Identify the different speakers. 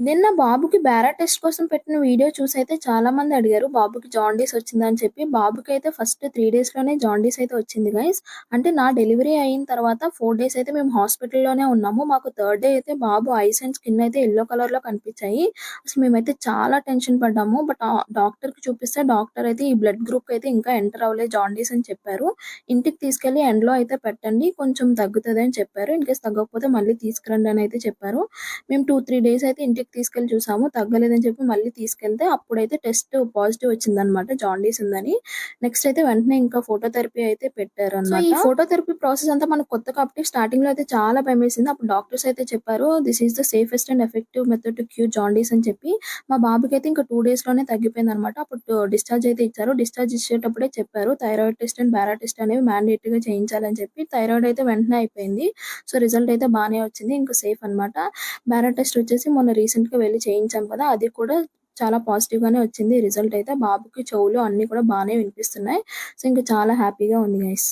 Speaker 1: నిన్న బాబుకి బేరా టెస్ట్ కోసం పెట్టిన వీడియో చూసి అయితే చాలా మంది అడిగారు బాబుకి జాండీస్ వచ్చిందని చెప్పి. బాబుకి అయితే ఫస్ట్ త్రీ డేస్లోనే జాండీస్ అయితే వచ్చింది గైస్ అంటే నా డెలివరీ అయిన తర్వాత ఫోర్ డేస్ అయితే మేము హాస్పిటల్లోనే ఉన్నాము. మాకు థర్డ్ డే అయితే బాబు ఐస్ అండ్ స్కిన్ అయితే ఎల్లో కలర్లో కనిపించాయి. అసలు మేమైతే చాలా టెన్షన్ పడ్డాము. బట్ డాక్టర్కి చూపిస్తే డాక్టర్ అయితే ఈ బ్లడ్ గ్రూప్ అయితే ఇంకా ఎంటర్ అవ్వలేదు జాండీస్ అని చెప్పారు. ఇంటికి తీసుకెళ్ళి ఎండ్లో అయితే పెట్టండి కొంచెం తగ్గుతుంది అని చెప్పారు. ఇన్ కేస్ తగ్గకపోతే మళ్ళీ తీసుకురండి అని అయితే చెప్పారు. మేము టూ త్రీ డేస్ అయితే ఇంటికి తీసుకెళ్ళి చూసాము. తగ్గలేదని చెప్పి మళ్ళీ తీసుకెళ్తే అప్పుడైతే టెస్ట్ పాజిటివ్ వచ్చింది అనమాట జాండీస్ ఉందని. నెక్స్ట్ అయితే వెంటనే ఇంకా ఫోటోథెరపీ అయితే పెట్టారు అనమాట ఈ ఫోటోథెరపీ ప్రాసెస్ అంతా మనకు కొత్త కాబట్టి స్టార్టింగ్లో అయితే చాలా భయం వేసింది. అప్పుడు డాక్టర్స్ అయితే చెప్పారు this is the safest and effective method to cure jaundice అని చెప్పి. మా బాబుకి అయితే ఇంకా టూ డేస్లోనే తగ్గిపోయింది అనమాట అప్పుడు డిశ్చార్జ్ అయితే ఇచ్చారు. డిశ్చార్జ్ ఇచ్చేటప్పుడే చెప్పారు thyroid test and BERA test అనేవి మ్యాండేటరీ గా చేయించాలని చెప్పి. థైరాయిడ్ అయితే వెంటనే అయిపోయింది. సో రిజల్ట్ అయితే బాగానే వచ్చింది. ఇంకా సేఫ్ అన్నమాట. పారా టెస్ట్ వచ్చేసి మొన్న రీసెంట్ గా వెళ్ళి చేయించాం కదా అది కూడా చాలా పాజిటివ్ గానే వచ్చింది. రిజల్ట్ అయితే బాబుకి చెవులు అన్ని కూడా బాగానే వినిపిస్తున్నాయి. సో ఇంకా చాలా హ్యాపీగా ఉంది గైస్